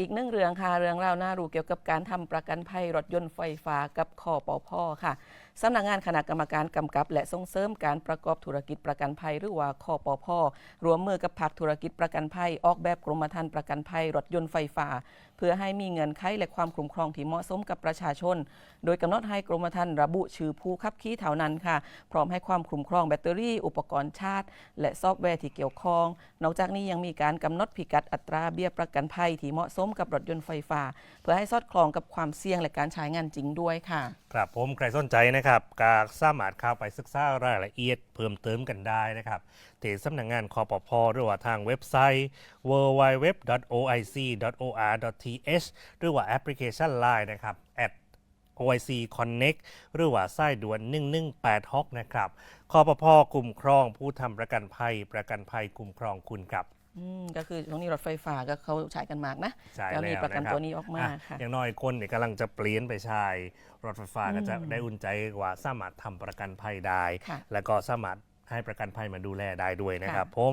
อีกหนึ่งเรื่องค่ะเรื่องราวน่ารู้เกี่ยวกับการทำประกันภัยรถยนต์ไฟฟ้ากับคอปอพอค่ะสำนักงานคณะกรรมการกำกับ และส่งเสริมการประกอบธุรกิจประกันภัยหรือว่าคอปอพอรวมมือกับภาคธุรกิจประกันภัยออกแบบกรมธรรม์ประกันภัยรถยนต์ไฟฟ้า พื่อให้มีเงินไขและความคุ้มครองที่เหมาะสมกับประชาชน โดยกำหนดให้กรมธรรม์ระบุชื่อผู้ขับขี่เท่านั้นค่ะ พร้อมให้ความคุ้มครองแบตเตอรี่ อุปกรณ์ชาร์จและซอฟต์แวร์ที่เกี่ยวข้อง นอกจากนี้ยังมีการกำหนดพิกัดอัตราเบี้ยประกันภัยที่เหมาะสมกับรถยนต์ไฟฟ้า เพื่อให้สอดคล้องกับความเสี่ยงและการใช้งานจริงด้วยค่ะครับผมใครสนใจนะครับก็สามารถเข้าไปศึกษารายละเอียดเพิ่มเติมกันได้นะครับที่สำนักงานคอปพหรือว่าทางเว็บไซต์ www.oic.or.th หรือว่าแอปพลิเคชัน Line นะครับ OIC Connect หรือว่าสายด่วน 1186 นะครับคอปพคุ้มครองผู้ทำประกันภัย ประกันภัยคุ้มครองคุณครับอืมก็คือช่วงนี้รถไฟฟ้าก็เขาใช้กันมากนะใช่ก็มีแล้วประกันนะครับตัวนี้ออกมาอะค่ะอย่างน้อยคนเนี่ยกำลังจะเปลี่ยนไปใช้รถไฟฟ้าก็จะอืมได้อุ่นใจว่าสามารถทำประกันภัยได้ค่ะแล้วก็สามารถให้ประกันภัยมาดูแลได้ด้วยนะครับค่ะผม